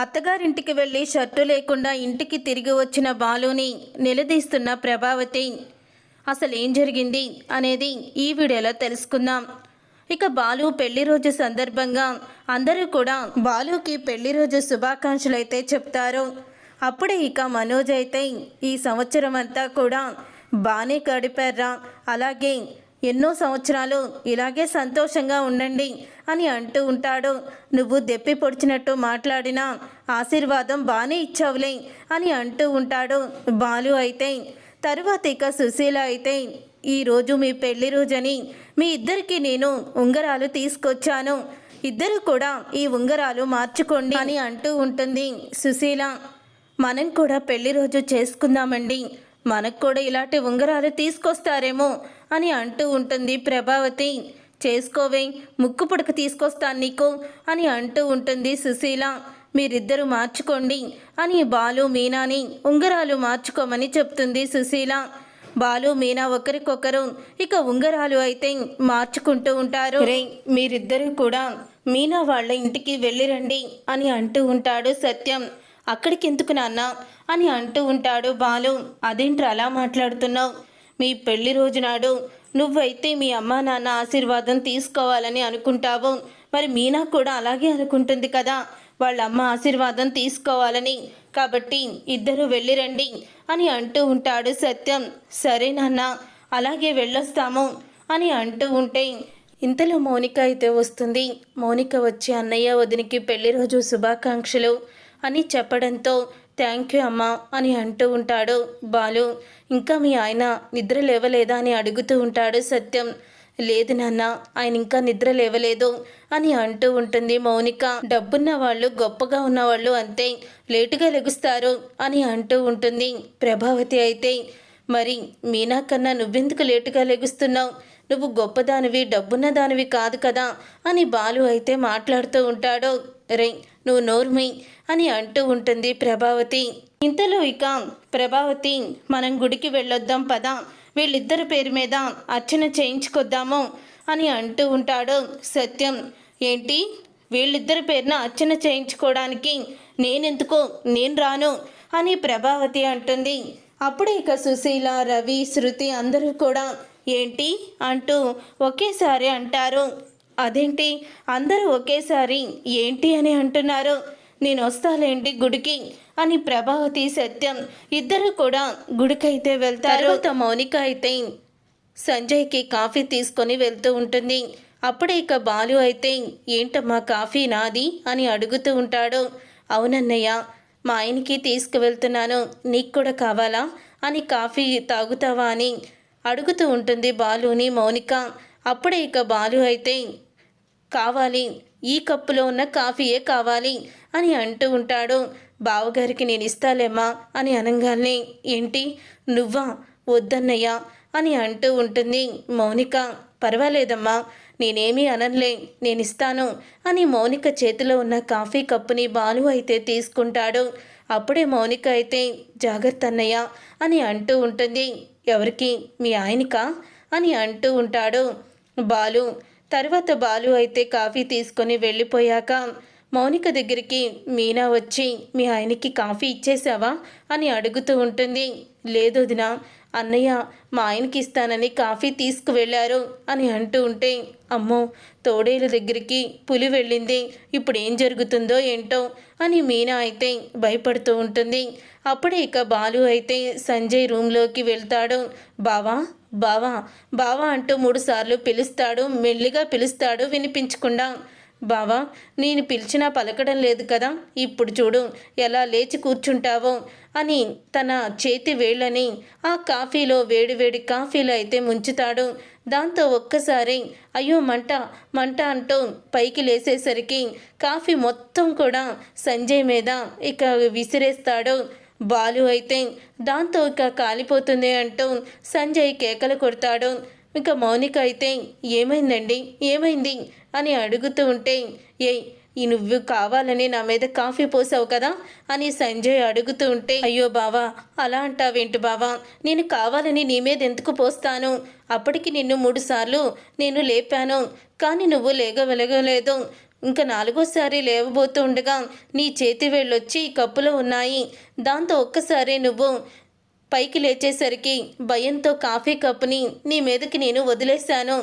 అత్తగారింటికి వెళ్ళి షర్టు లేకుండా ఇంటికి తిరిగి వచ్చిన బాలుని నిలదీస్తున్న ప్రభావతి అసలు ఏం జరిగింది? అనేది ఈ వీడియోలో తెలుసుకుందాం. ఇక బాలు పెళ్ళి రోజు సందర్భంగా అందరూ కూడా బాలుకి పెళ్ళి రోజు శుభాకాంక్షలు అయితే చెప్తారు. అప్పుడే ఇక మనోజ్ అయితే ఈ సంవత్సరం అంతా కూడా బాగానే గడిపారా అలాగే ఎన్నో సంవత్సరాలు ఇలాగే సంతోషంగా ఉండండి అని అంటూ ఉంటాడు. నువ్వు దెప్పి పొడిచినట్టు మాట్లాడినా ఆశీర్వాదం బాగానే ఇచ్చావులే అని అంటూ ఉంటాడు బాలు అయితే. తరువాత ఇక సుశీల అయితే ఈరోజు మీ పెళ్ళి రోజని మీ ఇద్దరికి నేను ఉంగరాలు తీసుకొచ్చాను. ఇద్దరు కూడా ఈ ఉంగరాలు మార్చుకోండి అని అంటూ ఉంటుంది సుశీల. మనం కూడా పెళ్ళి రోజు చేసుకుందామండి. మనకు కూడా ఇలాంటి ఉంగరాలు తీసుకొస్తారేమో అని అంటూ ఉంటుంది. ప్రభావతి చేసుకోవే ముక్కు పుడక తీసుకొస్తాను నీకు అని అంటూ ఉంటుంది సుశీల. మీరిద్దరూ మార్చుకోండి అని బాలు మీనాని ఉంగరాలు మార్చుకోమని చెప్తుంది సుశీల. బాలు మీనా ఒకరికొకరు ఇక ఉంగరాలు అయితే మార్చుకుంటూ ఉంటారు. రే మీరిద్దరూ కూడా మీనా వాళ్ళ ఇంటికి వెళ్ళిరండి అని అంటూ ఉంటాడు సత్యం. అక్కడికి ఎందుకు నాన్న? అని అంటూ ఉంటాడు బాలు. అదేంట్రా అలా మాట్లాడుతున్నావు? మీ పెళ్ళి రోజు నాడు నువ్వైతే మీ అమ్మా నాన్న ఆశీర్వాదం తీసుకోవాలని అనుకుంటావు. మరి మీనా కూడా అలాగే అనుకుంటుంది కదా. వాళ్ళ అమ్మ ఆశీర్వాదం తీసుకోవాలని. కాబట్టి ఇద్దరు వెళ్ళిరండి అని అంటూ ఉంటాడు సత్యం. సరే నాన్న అలాగే వెళ్ళొస్తాము అని అంటూ ఉంటే ఇంతలో మౌనిక అయితే వస్తుంది. మౌనిక వచ్చి అన్నయ్య వదినికి పెళ్ళి రోజు శుభాకాంక్షలు అని చెప్పడంతో థ్యాంక్ యూ అమ్మా అని అంటూ ఉంటాడు. బాలు ఇంకా మీ ఆయన నిద్ర లేవలేదా అని అడుగుతూ ఉంటాడు సత్యం. లేదు నాన్న ఆయన ఇంకా నిద్ర లేవలేదు అని అంటూ ఉంటుంది మౌనిక. డబ్బున్న వాళ్ళు గొప్పగా ఉన్నవాళ్ళు అంతే లేటుగా లెగుస్తారు అని అంటూ ఉంటుంది ప్రభావతి అయితే. మరి మీనా కన్నా నువ్వెందుకు లేటుగా లెగుస్తున్నావు? నువ్వు గొప్పదానివి డబ్బున్న దానివి కాదు కదా అని బాలు అయితే మాట్లాడుతూ ఉంటాడు. రే నువ్వు నోర్మి అని అంటూ ఉంటుంది ప్రభావతి. ఇంతలో ఇక ప్రభావతి మనం గుడికి వెళ్ళొద్దాం పదా వీళ్ళిద్దరి పేరు మీద అర్చన చేయించుకొద్దాము అని అంటూ ఉంటాడు సత్యం. ఏంటి? వీళ్ళిద్దరి పేరున అర్చన చేయించుకోవడానికి నేనెందుకు? నేను రాను అని ప్రభావతి అంటుంది. అప్పుడే ఇక సుశీల రవి శృతి అందరూ కూడా ఏంటి? అంటూ ఒకేసారి అంటారు. అదేంటి? అందరూ ఒకేసారి ఏంటి అని అంటున్నారు. నేను వస్తాలేండి గుడికి అని ప్రభావతి సత్యం ఇద్దరు కూడా గుడికైతే వెళ్తారు. తర్వాత మౌనిక అయితే సంజయ్కి కాఫీ తీసుకొని వెళ్తూ ఉంటుంది. అప్పుడే ఇక బాలు అయితే ఏంటమ్మా కాఫీ నాది అని అడుగుతూ ఉంటాడు. అవునన్నయ్య మా ఆయనకి తీసుకువెళ్తున్నాను. నీకు కూడా కావాలా? అని కాఫీ తాగుతావా అని అడుగుతూ ఉంటుంది బాలుని మౌనిక. అప్పుడే ఇక బాలు అయితే కావాలి ఈ కప్పులో ఉన్న కాఫీయే కావాలి అని అంటూ ఉంటాడు. బావగారికి నేను ఇస్తాలేమ్మా అని అనగానే ఏంటి నువ్వా వద్దన్నయ్యా అని అంటూ ఉంటుంది మౌనిక. పర్వాలేదమ్మా నేనేమీ అనలే నేను ఇస్తాను అని మౌనిక చేతిలో ఉన్న కాఫీ కప్పుని బాలు అయితే తీసుకుంటాడు. అప్పుడే మౌనిక అయితే జాగ్రత్త అన్నయ్య అని అంటూ ఉంటుంది. ఎవరికి? మీ ఆయనకా? అని అంటూ ఉంటాడు. బాలు తర్వాత బాలు అయితే కాఫీ తీసుకొని వెళ్ళిపోయాక మౌనిక దగ్గరికి మీనా వచ్చి మీ ఆయనకి కాఫీ ఇచ్చేసావా? అని అడుగుతూ ఉంటుంది. లేదు వదినా అన్నయ్య మా ఆయనకి ఇస్తానని కాఫీ తీసుకువెళ్ళారు అని అంటూ ఉంటే అమ్మో తోడేలు దగ్గరికి పులి వెళ్ళింది ఇప్పుడు ఏం జరుగుతుందో ఏంటో అని మీనా అయితే భయపడుతూ ఉంటుంది. అప్పుడే ఇక బాలు అయితే సంజయ్ రూమ్లోకి వెళ్తాడు. బావా బావా బావా అంటూ మూడుసార్లు పిలుస్తాడు మెల్లిగా పిలుస్తాడు వినిపించకుండా. బావా నేను పిలిచినా పలకడం లేదు కదా ఇప్పుడు చూడు ఎలా లేచి కూర్చుంటావో అని తన చేతి వేళ్ళని ఆ కాఫీలో వేడివేడి కాఫీలో అయితే ముంచుతాడు. దాంతో ఒక్కసారి అయ్యో మంట మంట అంటూ పైకి లేసేసరికి కాఫీ మొత్తం కూడా సంజయ్ మీద ఇక విసిరేస్తాడు. బాలు అయితే దాంతో ఇక కాలిపోతుంది అంటూ సంజయ్ కేకలు కొడతాడు. ఇక మౌనిక అయితే ఏమైందండి? ఏమైంది? అని అడుగుతూ ఉంటే ఏ ఈ నువ్వు కావాలని నా మీద కాఫీ పోసావు కదా? అని సంజయ్ అడుగుతూ ఉంటే అయ్యో బావా అలా అంటావేంటి బావా? నేను కావాలని నీ మీద ఎందుకు పోస్తాను? అప్పటికి నిన్ను మూడుసార్లు నేను లేపాను. కానీ నువ్వు లేగవలగలేదు. ఇంకా నాలుగోసారి లేవబోతూ ఉండగా నీ చేతి వేళ్ళొచ్చి కప్పులో ఉన్నాయి. దాంతో ఒక్కసారి నువ్వు పైకి లేచేసరికి భయంతో కాఫీ కప్పుని నీ మీదకి నేను వదిలేశాను.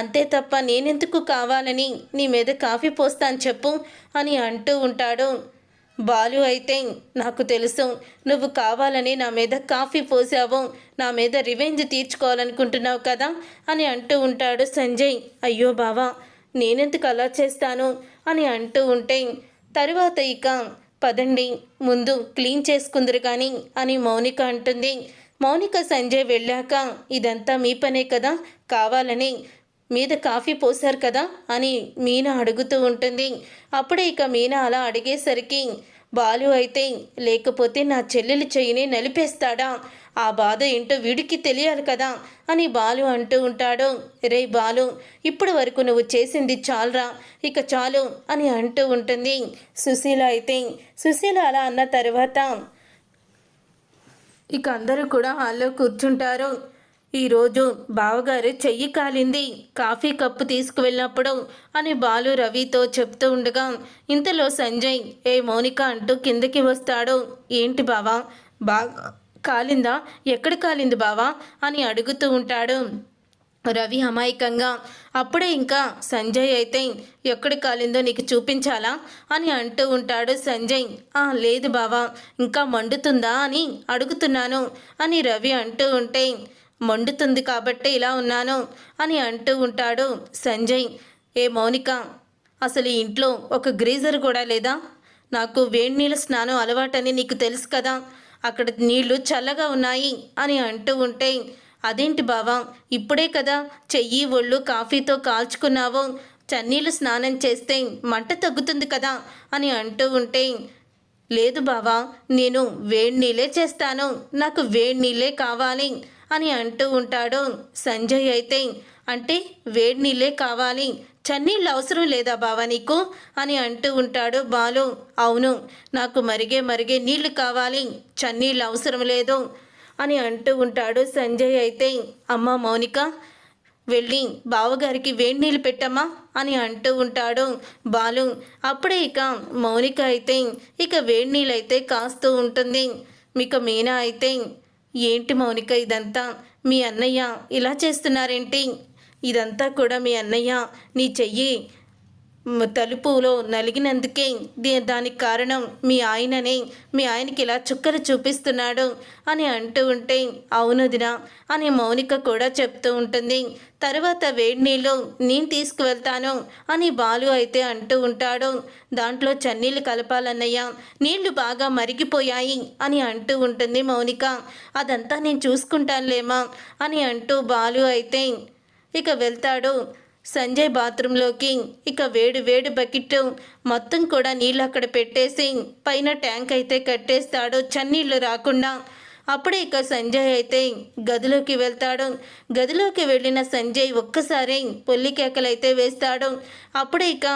అంతే తప్ప నేనెందుకు కావాలని నీ మీద కాఫీ పోస్తాను చెప్పు అని అంటూ ఉంటాడు. బాలు అయితే నాకు తెలుసు నువ్వు కావాలని నా మీద కాఫీ పోసావు నా మీద రివెంజ్ తీర్చుకోవాలనుకుంటున్నావు కదా అని అంటూ ఉంటాడు సంజయ్. అయ్యో బావా నేనెందుకు అలా చేస్తాను? అని అంటూ ఉంటే తరువాత ఇక పదండి ముందు క్లీన్ చేసుకుందరు కానీ అని మౌనిక అంటుంది. మౌనిక సంజయ్ వెళ్ళాక ఇదంతా మీ పనే కదా? కావాలని మీద కాఫీ పోశారు కదా? అని మీనా అడుగుతూ ఉంటుంది. అప్పుడే ఇక మీనా అలా అడిగేసరికి బాలు అయితే లేకపోతే నా చెల్లెలి చెయ్యిని నలిపేస్తాడా? ఆ బాధ ఏంటో వీడికి తెలియాలి కదా అని బాలు అంటూ ఉంటాడు. రే బాలు ఇప్పటి వరకు నువ్వు చేసింది చాలరా ఇక చాలు అని అంటూ ఉంటుంది. సుశీల అయితే సుశీల అలా అన్న తర్వాత ఇక అందరూ కూడా హాల్లో కూర్చుంటారు. ఈరోజు బావగారు చెయ్యి కాలింది. కాఫీ కప్పు తీసుకువెళ్ళినప్పుడు అని బాలు రవితో చెప్తూ ఉండగా ఇంతలో సంజయ్ ఏ మౌనిక అంటూ కిందకి వస్తాడు. ఏంటి బావా? బా కాలిందా? ఎక్కడ కాలింది బావా? అని అడుగుతూ ఉంటాడు రవి అమాయకంగా. అప్పుడే ఇంకా సంజయ్ అయితే ఎక్కడ కాలిందో నీకు చూపించాలా? అని అంటూ ఉంటాడు సంజయ్. ఆ లేదు బావా ఇంకా మండుతుందా? అని అడుగుతున్నాను అని రవి అంటూ ఉంటే మండుతుంది కాబట్టి ఇలా ఉన్నాను అని అంటూ ఉంటాడు సంజయ్. ఏ మౌనిక అసలు ఇంట్లో ఒక గ్రీజర్ కూడా లేదా? నాకు వేడి నీళ్ళ స్నానం అలవాటని నీకు తెలుసు కదా అక్కడ నీళ్ళు చల్లగా ఉన్నాయి అని అంటూ ఉంటే అదేంటి బావా ఇప్పుడే కదా చెయ్యి ఒళ్ళు కాఫీతో కాల్చుకున్నావు చన్నీళ్ళు స్నానం చేస్తే మంట తగ్గుతుంది కదా అని అంటూ ఉంటే లేదు బావా నేను వేడి నీళ్ళే చేస్తాను నాకు వేడి నీళ్ళే కావాలి అని అంటూ ఉంటాడు. సంజయ్ అయితే అంటే వేడి నీళ్ళే కావాలి. చన్నీళ్ళు అవసరం లేదా బావా నీకు? అని అంటూ ఉంటాడు బాలు. అవును నాకు మరిగే మరిగే నీళ్ళు కావాలి. చన్నీళ్ళు అవసరం లేదు. అని అంటూ ఉంటాడు సంజయ్ అయితే. అమ్మ మౌనిక వెళ్ళి బావగారికి వేడి నీళ్ళు పెట్టమ్మా. అని అంటూ ఉంటాడు బాలు. అప్పుడే ఇక మౌనిక అయితే ఇక వేడి నీళ్ళు అయితే కాస్తూ ఉంటుంది. ఇక మీనా అయితే ఏంటి మౌనిక ఇదంతా? మీ అన్నయ్య ఇలా చేస్తున్నారేంటి? ఇదంతా కూడా మీ అన్నయ్య నీ చెయ్యి. తలుపులో నలిగినందుకే దానికి కారణం మీ ఆయననే. మీ ఆయనకి ఇలా చుక్కలు చూపిస్తున్నాడు అని అంటూ ఉంటే అవునుదినా అని మౌనిక కూడా చెప్తూ ఉంటుంది. తర్వాత వేడి నీళ్ళు నేను తీసుకువెళ్తాను అని బాలు అయితే అంటూ ఉంటాడు. దాంట్లో చన్నీళ్ళు కలపాలన్నయ్య నీళ్ళు బాగా మరిగిపోయాయి అని అంటూ ఉంటుంది మౌనిక. అదంతా నేను చూసుకుంటానులేమా అని అంటూ బాలు అయితే ఇక వెళ్తాడు. సంజయ్ బాత్రూంలోకి. ఇక వేడి వేడి బకెట్ మొత్తం కూడా నీళ్ళు అక్కడ పెట్టేసి పైన ట్యాంక్ అయితే కట్టేస్తాడు చన్నీళ్ళు రాకుండా. అప్పుడే ఇక సంజయ్ అయితే గదిలోకి వెళ్తాడు. గదిలోకి వెళ్ళిన సంజయ్ ఒక్కసారి పొల్లి కేకలైతే వేస్తాడు. అప్పుడే ఇక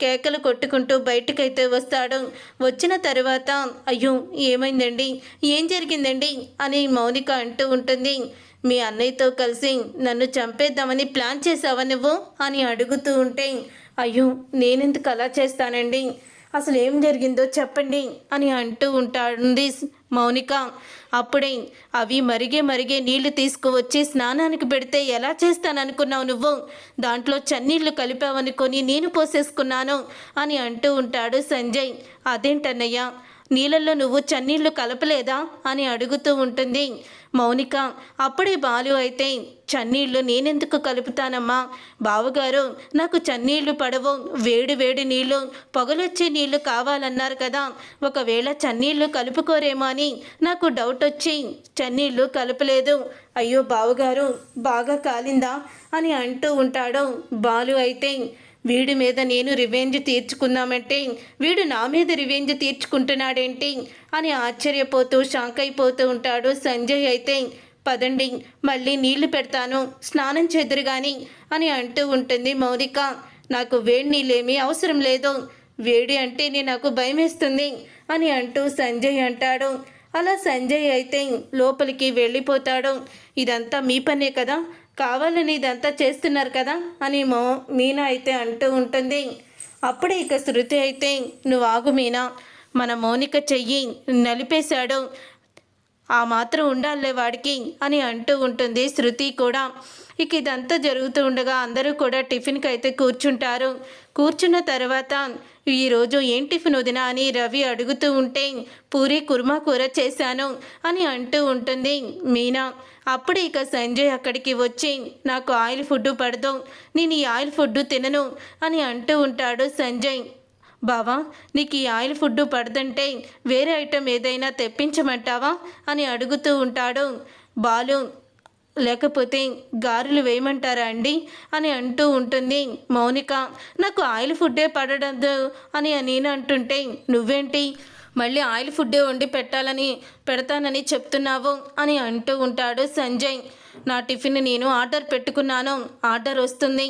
కేకలు కొట్టుకుంటూ బయటకైతే వస్తాడు. వచ్చిన తర్వాత అయ్యో ఏమైందండి? ఏం జరిగిందండి? అని మౌనిక అంటూ ఉంటుంది. మీ అన్నయ్యతో కలిసి నన్ను చంపేద్దామని ప్లాన్ చేసావా నువ్వు? అని అడుగుతూ ఉంటే అయ్యో నేనెందుకు అలా చేస్తానండి? అసలు ఏం జరిగిందో చెప్పండి అని అంటూ ఉంటాడు మౌనిక. అప్పుడే అవి మరిగే మరిగే నీళ్ళు తీసుకువచ్చి స్నానానికి పెడితే ఎలా చేస్తాననుకున్నావు నువ్వు? దాంట్లో చన్నీళ్ళు కలిపావనుకొని నేను పోసేసుకున్నాను అని అంటూ ఉంటాడు సంజయ్. అదేంటన్నయ్య? నీళ్ళల్లో నువ్వు చన్నీళ్ళు కలపలేదా అని అడుగుతూ ఉంటుంది మౌనిక. అప్పుడే బాలు అయితే చన్నీళ్ళు నేనెందుకు కలుపుతానమ్మా? బావగారు నాకు చన్నీళ్ళు పడవు. వేడి వేడి నీళ్ళు పొగలొచ్చే నీళ్ళు కావాలన్నారు కదా. ఒకవేళ చన్నీళ్ళు కలుపుకోరేమో అని నాకు డౌట్ వచ్చి చన్నీళ్ళు కలపలేదు. అయ్యో బావగారు బాగా కాలిందా? అని అంటూ ఉంటాడు బాలు అయితే. వీడి మీద నేను రివెంజ్ తీర్చుకున్నామంటే వీడు నా మీద రివెంజ్ తీర్చుకుంటున్నాడేంటి? అని ఆశ్చర్యపోతూ షాక్ అయిపోతూ ఉంటాడు సంజయ్ అయితే. పదండి మళ్ళీ నీళ్ళు పెడతాను స్నానం చెదురు కానీ అని అంటూ ఉంటుంది మౌనిక. నాకు వేడి నీళ్ళేమీ అవసరం లేదు. వేడి అంటేనే నాకు భయమేస్తుంది అని అంటూ సంజయ్ అంటాడు. అలా సంజయ్ అయితే లోపలికి వెళ్ళిపోతాడు. ఇదంతా మీ పనే కదా? కావాలని ఇదంతా చేస్తున్నారు కదా అని మో మీనా అయితే అంటూ ఉంటుంది. అప్పుడే ఇక శృతి అయితే నువ్వు ఆగు మీనా మన మౌనిక చెయ్యి నలిపేశాడు. ఆ మాత్రం ఉండాలే వాడికి అని అంటూ ఉంటుంది శృతి కూడా. ఇక ఇదంతా జరుగుతూ ఉండగా అందరూ కూడా టిఫిన్కి అయితే కూర్చుంటారు. కూర్చున్న తర్వాత ఈరోజు ఏం టిఫిన్ వదినా అని రవి అడుగుతూ ఉంటే పూరి కుర్మా కూర చేశాను అని అంటూ ఉంటుంది మీనా. అప్పుడు ఇక సంజయ్ అక్కడికి వచ్చి నాకు ఆయిల్ ఫుడ్ పడదు నేను ఈ ఆయిల్ ఫుడ్ తినను అని అంటూ ఉంటాడు సంజయ్. బావా నీకు ఈ ఆయిల్ ఫుడ్ పడదంటే వేరే ఐటెం ఏదైనా తెప్పించమంటావా? అని అడుగుతూ ఉంటాడు. బాలు లేకపోతే గారెలు వేయమంటారా అండి? అని అంటూ ఉంటుంది మౌనిక. నాకు ఆయిల్ ఫుడ్డే పడడదు అని నేను అంటుంటే నువ్వేంటి? మళ్ళీ ఆయిల్ ఫుడ్డే వండి పెట్టాలని పెడతానని చెప్తున్నావు అని అంటూ ఉంటాడు సంజయ్. నా టిఫిన్ నేను ఆర్డర్ పెట్టుకున్నాను ఆర్డర్ వస్తుంది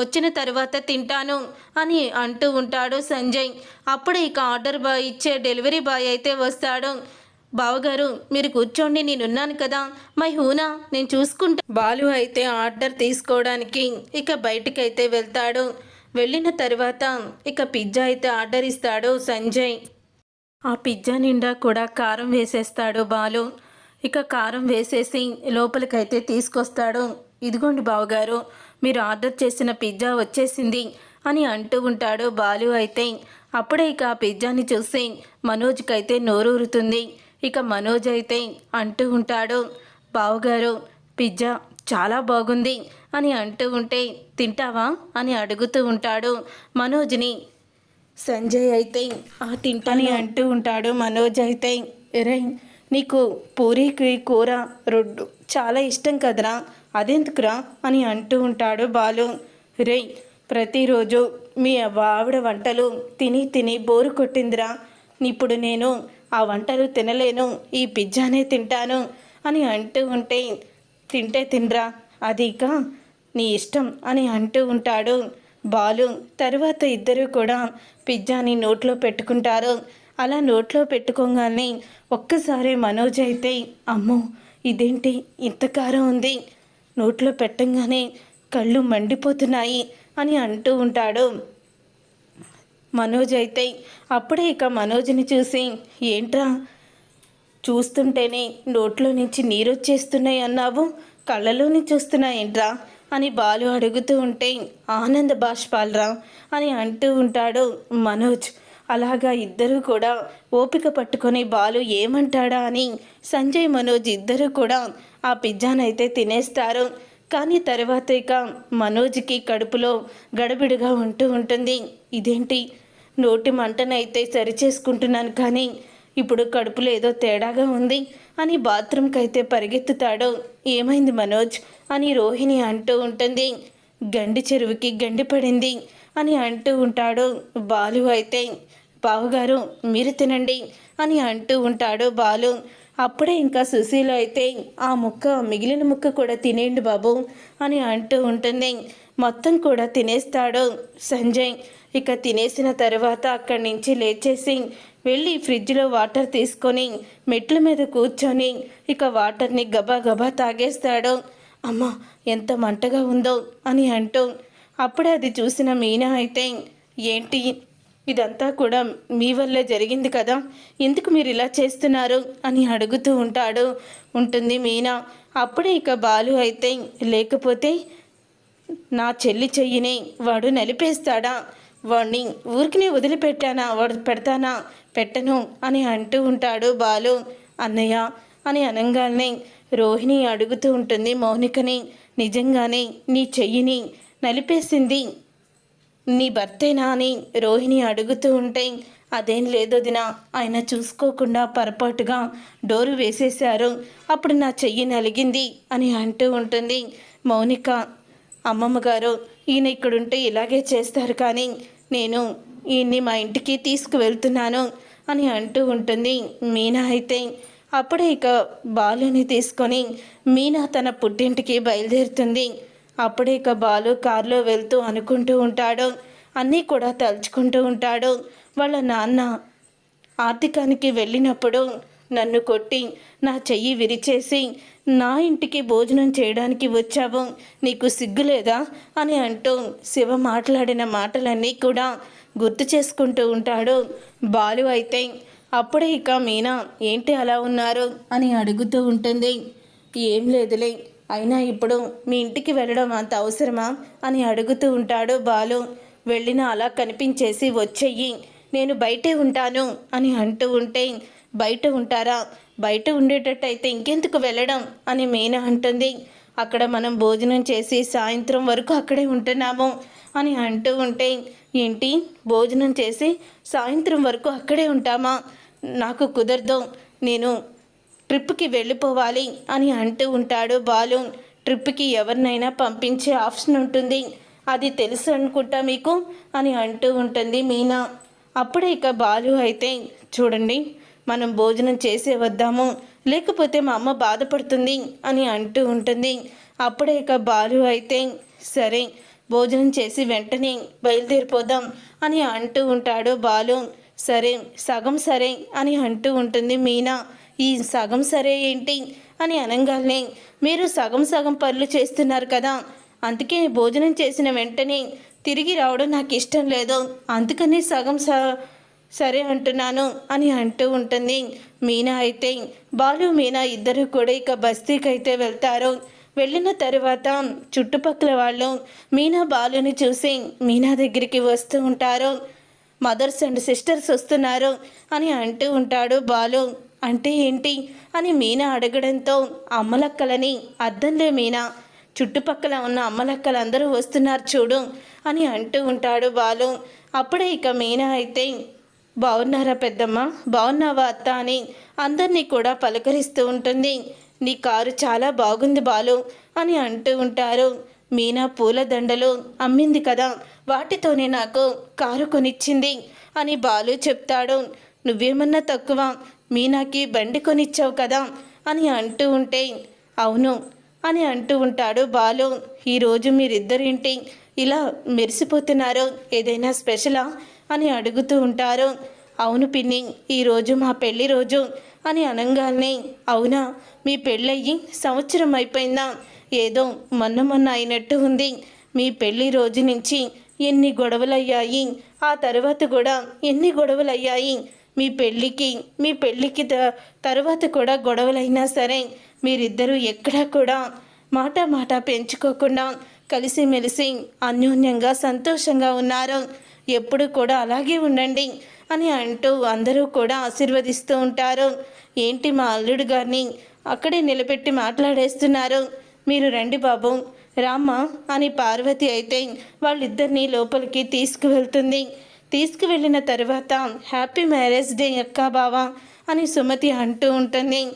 వచ్చిన తర్వాత తింటాను అని అంటూ ఉంటాడు సంజయ్. అప్పుడు ఇక ఆర్డర్ బాయ్ ఇచ్చే డెలివరీ బాయ్ అయితే వస్తాడు. బావగారు మీరు కూర్చోండి నేనున్నాను కదా. మై హూనా నేను చూసుకుంటా. బాలు అయితే ఆర్డర్ తీసుకోవడానికి ఇక బయటికైతే వెళ్తాడు. వెళ్ళిన తర్వాత ఇక పిజ్జా అయితే ఆర్డర్ ఇస్తాడు సంజయ్. ఆ పిజ్జా నిండా కూడా కారం వేసేస్తాడు బాలు. ఇక కారం వేసేసి లోపలికైతే తీసుకొస్తాడు. ఇదిగోండి బావగారు మీరు ఆర్డర్ చేసిన పిజ్జా వచ్చేసింది అని అంటూ ఉంటాడు బాలు అయితే. అప్పుడే ఇక ఆ పిజ్జాని చూసి మనోజ్కైతే నోరూరుతుంది. ఇక మనోజ్ అయితే అంటూ ఉంటాడు బావగారు పిజ్జా చాలా బాగుంది అని అంటూ ఉంటే తింటావా? అని అడుగుతూ ఉంటాడు మనోజ్ని. సంజయ్ అయితే ఆ తింటని. అంటూ ఉంటాడు మనోజ్ అయితే. రే నీకు పూరీకి కూర రొడ్డు చాలా ఇష్టం కదరా? అదెందుకురా? అని అంటూ ఉంటాడు బాలు. రే ప్రతిరోజు మీ ఆవిడ వంటలు తిని తిని బోరు కొట్టిందిరా. ఇప్పుడు నేను ఆ వంటలు తినలేను ఈ పిజ్జానే తింటాను అని అంటూ ఉంటే తింటే తినరా అది ఇక నీ ఇష్టం అని అంటూ ఉంటాడు. బాలు తరువాత ఇద్దరు కూడా పిజ్జాని నోట్లో పెట్టుకుంటారు. అలా నోట్లో పెట్టుకోగానే ఒక్కసారి మనోజ్ అయితే అమ్మో ఇదేంటి ఇంత కారం ఉంది? నోట్లో పెట్టంగానే కళ్ళు మండిపోతున్నాయి అని అంటూ ఉంటాడు. మనోజ్ అయితే అప్పుడే ఇక మనోజ్ని చూసి ఏంట్రా? చూస్తుంటేనే నోట్లో నుంచి నీరు వచ్చేస్తున్నాయి అన్నావు? కళ్ళలోని చూస్తున్నాయేంట్రా? అని బాలు అడుగుతూ ఉంటే ఆనంద బాష్పాలరా అని అంటూ ఉంటాడు మనోజ్. అలాగా ఇద్దరూ కూడా ఓపిక పట్టుకొని బాలు ఏమంటాడా అని సంజయ్ మనోజ్ ఇద్దరూ కూడా ఆ పిజ్జానైతే తినేస్తారు. కానీ తర్వాత ఇక మనోజ్కి కడుపులో గడబిడిగా ఉంటూ ఉంటుంది. ఇదేంటి? నోటి మంటనైతే సరిచేసుకుంటున్నాను కానీ ఇప్పుడు కడుపులో ఏదో తేడాగా ఉంది. అని బాత్రూమ్కి అయితే పరిగెత్తుతాడు. ఏమైంది మనోజ్? అని రోహిణి అంటూ ఉంటుంది. గండి చెరువుకి గండి పడింది అని అంటూ ఉంటాడు బాలు అయితే. బావుగారు మీరు తినండి అని అంటూ ఉంటాడు బాలు. అప్పుడే ఇంకా సుశీల అయితే ఆ ముక్క మిగిలిన ముక్క కూడా తినేయండి బాబు అని అంటూ ఉంటుంది. మొత్తం కూడా తినేస్తాడు సంజయ్. ఇక తినేసిన తర్వాత అక్కడి నుంచి లేచేసి వెళ్ళి ఫ్రిడ్జ్లో వాటర్ తీసుకొని మెట్ల మీద కూర్చొని ఇక వాటర్ని గబా గబా తాగేస్తాడు. అమ్మ ఎంత మంటగా ఉందో అని అంటూ అప్పుడే అది చూసిన మీనా అయితే ఏంటి? ఇదంతా కూడా మీ వల్లే జరిగింది కదా? ఎందుకు మీరు ఇలా చేస్తున్నారు? అని అడుగుతూ ఉంటాడు. ఉంటుంది మీనా అప్పుడే ఇక బాలు అయితే లేకపోతే నా చెల్లి చెయ్యిని వాడు నలిపేస్తాడా? వాడిని ఊరికినే వదిలిపెట్టానా వాడు పెడతానా? పెట్టను అని అంటూ ఉంటాడు బాలు. అన్నయ్య అని అనగానే రోహిణి అడుగుతూ ఉంటుంది మౌనికని. నిజంగానే నీ చెయ్యిని నలిపేసింది నీ భర్తేనా అని రోహిణి అడుగుతూ ఉంటే అదేం లేదు దినా ఆయన చూసుకోకుండా పొరపాటుగా డోరు వేసేశారు. అప్పుడు నా చెయ్యి నలిగింది అని అంటూ ఉంటుంది మౌనిక. అమ్మమ్మ గారు ఈయన ఇక్కడుంటే ఇలాగే చేస్తారు కానీ నేను ఈయన్ని మా ఇంటికి తీసుకువెళ్తున్నాను అని అంటూ ఉంటుంది మీనా అయితే. అప్పుడే ఇక బాలుని తీసుకొని మీనా తన పుట్టింటికి బయలుదేరుతుంది. అప్పుడే ఇక బాలు కారులో వెళ్తూ అనుకుంటూ ఉంటాడు. అన్నీ కూడా తలుచుకుంటూ ఉంటాడు. వాళ్ళ నాన్న ఆర్థికానికి వెళ్ళినప్పుడు నన్ను కొట్టి నా చెయ్యి విరిచేసి నా ఇంటికి భోజనం చేయడానికి వచ్చావు. నీకు సిగ్గులేదా? అని అంటూ శివ మాట్లాడిన మాటలన్నీ కూడా గుర్తు చేసుకుంటూ ఉంటాడు. బాలు అయితే అప్పుడే ఇక మీనా ఏంటి అలా ఉన్నారు? అని అడుగుతూ ఉంటుంది. ఏం లేదులే అయినా ఇప్పుడు మీ ఇంటికి వెళ్ళడం అంత అవసరమా? అని అడుగుతూ ఉంటాడు బాలు. వెళ్ళినా అలా కనిపించేసి వచ్చేయి నేను బయటే ఉంటాను అని అంటూ ఉంటే బయట ఉంటారా? బయట ఉండేటట్టయితే ఇంకెందుకు వెళ్ళడం? అని మీనా అంటుంది. అక్కడ మనం భోజనం చేసి సాయంత్రం వరకు అక్కడే ఉంటున్నాము అని అంటూ ఉంటే ఏంటి? భోజనం చేసి సాయంత్రం వరకు అక్కడే ఉంటామా? నాకు కుదరదు. నేను ట్రిప్కి వెళ్ళిపోవాలి అని అంటూ ఉంటాడు బాలు. ట్రిప్కి ఎవరినైనా పంపించే ఆప్షన్ ఉంటుంది. అది తెలుసు అనుకుంటా మీకు? అని అంటూ ఉంటుంది మీనా. అప్పుడే ఇక బాలు అయితే చూడండి మనం భోజనం చేసే వద్దాము లేకపోతే మా అమ్మ బాధపడుతుంది అని అంటూ ఉంటుంది. అప్పుడే ఇక బాలు అయితే సరే భోజనం చేసి వెంటనే బయలుదేరిపోదాం అని అంటూ ఉంటాడు బాలు. సరే సగం సరే అని అంటూ ఉంటుంది మీనా. ఈ సగం సరే ఏంటి? అని అనగానే మీరు సగం సగం పనులు చేస్తున్నారు కదా. అందుకే భోజనం చేసిన వెంటనే తిరిగి రావడం నాకు ఇష్టం లేదు. అందుకని సగం స సరే అంటున్నాను అని అంటూ ఉంటుంది. మీనా అయితే బాలు మీనా ఇద్దరు కూడా ఇక బస్తీకి అయితే వెళ్తారు. వెళ్ళిన తరువాత చుట్టుపక్కల వాళ్ళు మీనా బాలుని చూసి మీనా దగ్గరికి వస్తూ ఉంటారు. మదర్స్ అండ్ సిస్టర్స్ వస్తున్నారు అని అంటూ ఉంటాడు బాలు. అంటే ఏంటి? అని మీనా అడగడంతో అమ్మలక్కలని అర్థంలే మీనా చుట్టుపక్కల ఉన్న అమ్మలక్కలందరూ వస్తున్నారు చూడు అని అంటూ ఉంటాడు బాలు. అప్పుడే ఇక మీనా అయితే బాగున్నారా పెద్దమ్మ? బాగున్నావా అత్త అని అందరినీ కూడా పలకరిస్తూ ఉంటుంది. నీ కారు చాలా బాగుంది బాలు అని అంటూ ఉంటారు. మీనా పూల దండలు అమ్మింది కదా వాటితోనే నాకు కారు కొనిచ్చింది అని బాలు చెప్తాడు. నువ్వేమన్నా తక్కువ మీనాకి బండి కొనిచ్చావు కదా అని అంటూ ఉంటే అవును అని అంటూ ఉంటాడు బాలు. ఈరోజు మీరిద్దరింటి ఇలా మెరిసిపోతున్నారు. ఏదైనా స్పెషలా? అని అడుగుతూ ఉంటారు. అవును పిన్ని ఈరోజు మా పెళ్ళి రోజు అని అనగానే అవునా మీ పెళ్ళయ్యి సంవత్సరం అయిపోయిందా? ఏదో మొన్న మొన్న అయినట్టు ఉంది. మీ పెళ్ళి రోజు నుంచి ఎన్ని గొడవలయ్యాయి? ఆ తర్వాత కూడా ఎన్ని గొడవలయ్యాయి? మీ పెళ్ళికి మీ పెళ్ళికి త తర్వాత కూడా గొడవలైనా సరే మీరిద్దరూ ఎక్కడా కూడా మాట మాట పెంచుకోకుండా కలిసిమెలిసి అన్యోన్యంగా సంతోషంగా ఉన్నారు. ఎప్పుడు కూడా అలాగే ఉండండి అని అంటూ అందరూ కూడా ఆశీర్వదిస్తూ ఉంటారు. ఏంటి మా అల్లుడు గారిని అక్కడే నిలబెట్టి మాట్లాడేస్తున్నారు? మీరు రండి బాబు. రామ్మ అని పార్వతి అయితే వాళ్ళిద్దరినీ లోపలికి తీసుకువెళ్తుంది. తీసుకువెళ్ళిన తర్వాత హ్యాపీ మ్యారేజ్ డే అక్క బావా అని సుమతి అంటూ ఉంటుంది.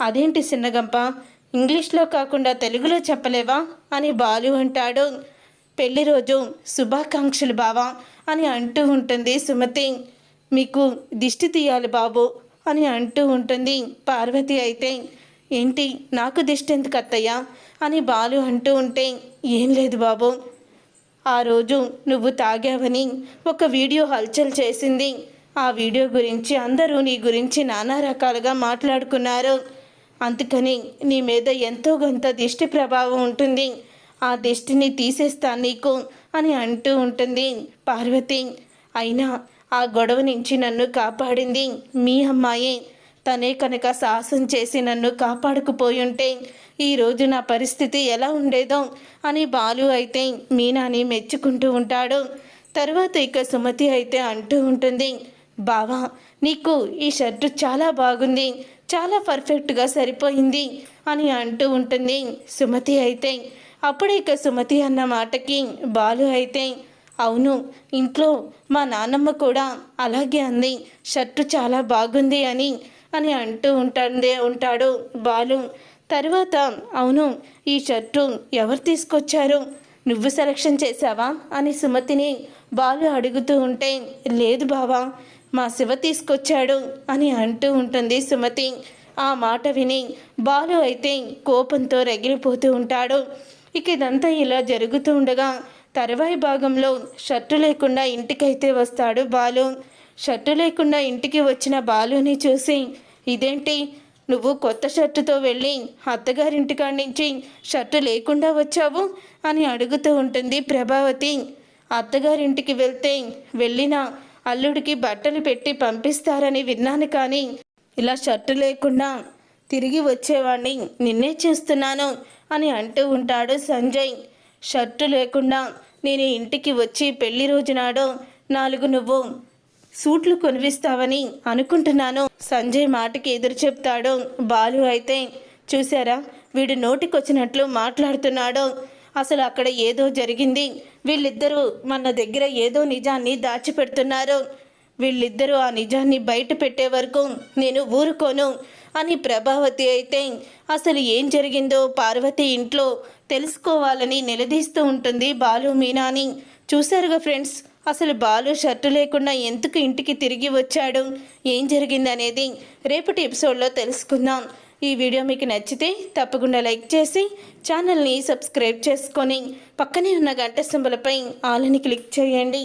అదేంటి చిన్నగంప ఇంగ్లీష్లో కాకుండా తెలుగులో చెప్పలేవా? అని బాలు అంటాడు. పెళ్ళి రోజు శుభాకాంక్షలు బావా అని అంటూ ఉంటుంది సుమతి. మీకు దిష్టి తీయాలి బాబు అని అంటూ ఉంటుంది పార్వతి అయితే. ఏంటి నాకు దిష్టి ఎందుకు అత్తయ్యా? అని బాలు అంటూ ఉంటే ఏం లేదు బాబు. ఆ రోజు నువ్వు తాగావని ఒక వీడియో హల్చల్ చేసింది. ఆ వీడియో గురించి అందరూ నీ గురించి నానా రకాలుగా మాట్లాడుకున్నారు. అందుకని నీ మీద ఎంతో కొంత దిష్టి ప్రభావం ఉంటుంది. ఆ దిష్టిని తీసేస్తా నీకు అని అంటూ ఉంటుంది పార్వతి. అయినా ఆ గొడవ నుంచి నన్ను కాపాడింది మీ అమ్మాయే. తనే కనుక సాహసం చేసి నన్ను కాపాడుకుపోయుంటే ఈరోజు నా పరిస్థితి ఎలా ఉండేదో అని బాలు అయితే మీనాని మెచ్చుకుంటూ ఉంటాడు. తర్వాత ఇక సుమతి అయితే అంటూ ఉంటుంది బావా నీకు ఈ షర్టు చాలా బాగుంది చాలా పర్ఫెక్ట్గా సరిపోయింది అని అంటూ ఉంటుంది సుమతి అయితే. అప్పుడు ఇక సుమతి అన్న మాటకి బాలు అయితే అవును ఇంట్లో మా నాన్నమ్మ కూడా అలాగే అంది. షర్టు చాలా బాగుంది అని అని అంటూ ఉంటుంది ఉంటాడు బాలు. తర్వాత అవును ఈ షర్టు ఎవరు తీసుకొచ్చారు? నువ్వు సెలక్షన్ చేశావా? అని సుమతిని బాలు అడుగుతూ ఉంటే లేదు బావా మా శివ తీసుకొచ్చాడు అని అంటూ ఉంటుంది సుమతి. ఆ మాట విని బాలు అయితే కోపంతో రగిలిపోతూ ఉంటాడు. ఇక ఇదంతా ఇలా జరుగుతూ ఉండగా తర్వాయి భాగంలో షర్టు లేకుండా ఇంటికైతే వస్తాడు బాలు. షర్టు లేకుండా ఇంటికి వచ్చిన బాలుని చూసి ఇదేంటి? నువ్వు కొత్త షర్టుతో వెళ్ళి అత్తగారింటికాడి నుంచి షర్టు లేకుండా వచ్చావు? అని అడుగుతూ ఉంటుంది ప్రభావతి. అత్తగారింటికి వెళ్తే వెళ్ళిన అల్లుడికి బట్టలు పెట్టి పంపిస్తారని విన్నాను కానీ ఇలా షర్టు లేకుండా తిరిగి వచ్చేవాడిని నిన్నే చూస్తున్నాను అని అంటూ ఉంటాడు సంజయ్. షర్టు లేకుండా నేను ఇంటికి వచ్చి పెళ్ళి రోజునాడు నాలుగు నువ్వు సూట్లు కొనిపిస్తావని అనుకుంటున్నాను సంజయ్ మాటకి ఎదురు చెప్తాడు. బాలు అయితే చూసారా వీడు నోటికొచ్చినట్లు మాట్లాడుతున్నాడు. అసలు అక్కడ ఏదో జరిగింది. వీళ్ళిద్దరూ మన దగ్గర ఏదో నిజాన్ని దాచిపెడుతున్నారు. వీళ్ళిద్దరూ ఆ నిజాన్ని బయట పెట్టే వరకు నేను ఊరుకోను అని ప్రభావతి అయితే అసలు ఏం జరిగిందో పార్వతి ఇంట్లో తెలుసుకోవాలని నిలదీస్తూ ఉంటుంది బాలు మీనాని. చూశారుగా ఫ్రెండ్స్ అసలు బాలు షర్టు లేకుండా ఎందుకు ఇంటికి తిరిగి వచ్చాడు? ఏం జరిగిందనేది రేపటి ఎపిసోడ్లో తెలుసుకుందాం. ఈ వీడియో మీకు నచ్చితే తప్పకుండా లైక్ చేసి ఛానల్ని సబ్స్క్రైబ్ చేసుకొని పక్కనే ఉన్న గంట సింబలపై ఆలని క్లిక్ చేయండి.